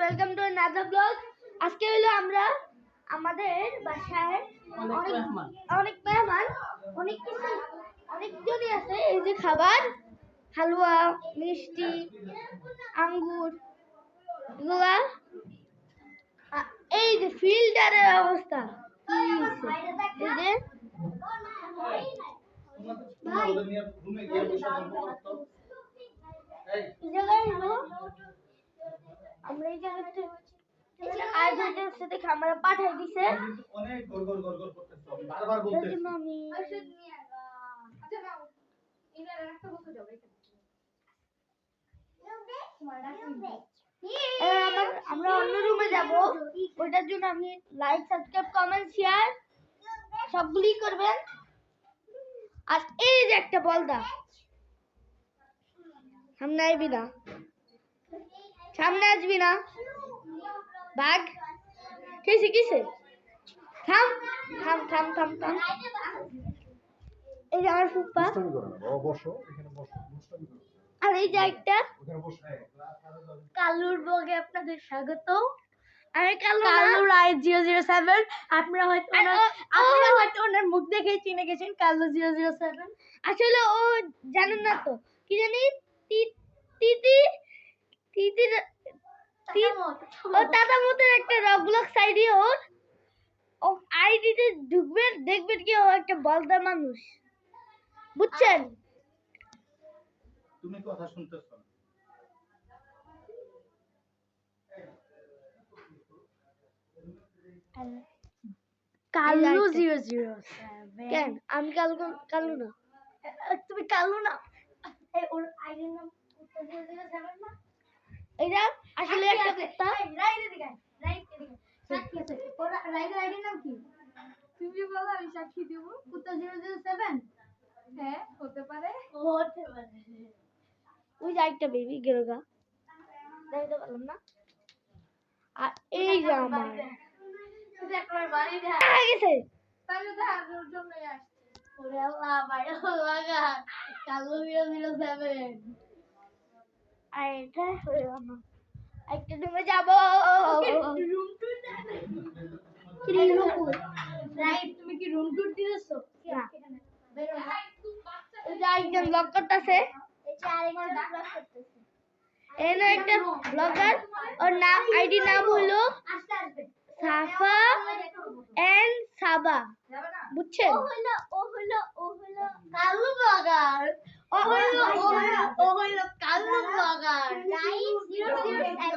Welcome to নাদা blog আজকে হলো আমরা আমাদের বাসায় অনেক অনেক মেহমান। অনেক অনেক কিছু অনেকজনই আছে। এই যে খাবার হালুয়া মিষ্টি আঙ্গুর এগুলা। এই যে ফিল্টারের অবস্থা? এই যে ভাই এই জায়গায় হলো আমরা অন্য রুমে যাব ওইটার জন্য আমি লাইক সাবস্ক্রাইব কমেন্ট শেয়ার সবগুলি করবেন। আর এই যে একটা বলদা, সামনে আসবি না। সামনে আসবি না। বাঘ। কিসে কিসে থাম থাম থাম থাম থাম। এই যে আমার ফুপ্পা। আর এই যে একটা কালুর ব্লগে আপনাদের স্বাগত। আমি Kalu. Kalu Roy zero zero seven আপনারা হয়তো আর আপনারা হয়তো ওনার মুখ দেখেই চিনে গেছেন কালু জিরো জিরো সেভেন। আসলে ও জানেন না তো কি জানি? তিতির ও দাদা মতের একটা রবলক সাইডে ওর ও। আইডিতে ঢুকবেন দেখবেন কি ও একটা বলদা মানুষ। বুঝছেন? তুমি কথা শুনতেছ কালু জিরো জিরো কেন? আমি কালু কালু না। তুমি কালু না। ওর আইডির নাম জিরো জিরো সেভেন না? এটা আসলে একটা কুত্তা রাইট এদিকে রাইট এদিকে সাক্ষী আছে। ওর রাইটের আইডির নাম কি? তুমি বলো আমি সাক্ষী দেব। কুত্তা জিরো জিরো সেভেন? হ্যাঁ হতে পারে। হতে পারে। ওই যে একটা বেবি গেরোগা দেখতে পারলাম না। আর এই যে আমার। একবার বাড়ি দেখা। গেছে। তাহলে তো হাজার জন্যই আসছে। ওরে আল্লাহ বাইরে লাগা কালো জিরো জিরো সেভেন। আর এটা হয়ে গেল একটা রুমে যাব। রুম টুর কি রুম রাইট তুমি কি রুম টুর দিয়েছ? না। বেরো না। একজন ব্লগ করতেছে। একটা ব্লগার ওর নাম আইডি নাম হলো সাফা এন্ড সাবা। না? বুঝছেন? ও হইল ও কালু ব্লগার ও হইল ও হইল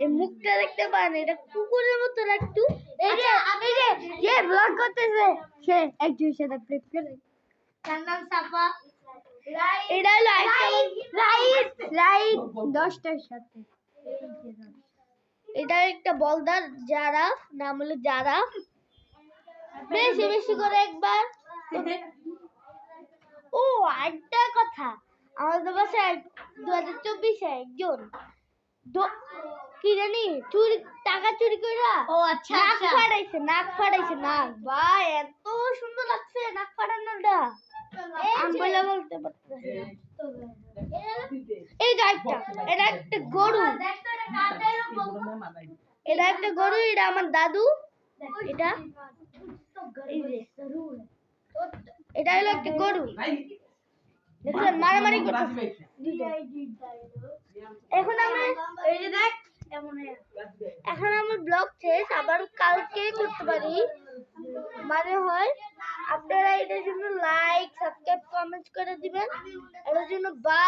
এই মুখটা দেখতে পান এটা কুকুরের মতো একটু আচ্ছা, আমি যে যে ব্লগ করতেছে সে সাথে করে। তার নাম সাফা। এটা হলো রাইট। রাইট। দশটার সাথে। এটা একটা বলদার জারাফ নাম হলো জারাফ বেশি বেশি করে একবার। ও আরেকটা কথা। আমাদের বাসায় দু হাজার চব্বিশে একজন। কি জানি? চুরি টাকা চুরি কইরা ও আচ্ছা নাক আচ্ছা। ফাটাইছে নাক ফাটাইছে নাক। ভাই এত সুন্দর লাগছে নাক ফাটানোটা আমি বলতে পারতেছি না। এই যে। একটা এটা একটা গরু। এটা একটা গরু এটা আমার দাদু। এটা? এটা হলো একটা গরু। দেখছেন মারামারি করতেছে। এখন আমি এই যে দেখ এখন আমার ব্লগ শেষ, আবার কালকে করতে পারি। মানে হয়, আপনারা এটার জন্য লাইক সাবস্ক্রাইব কমেন্ট করে দিবেন। এটার জন্য বা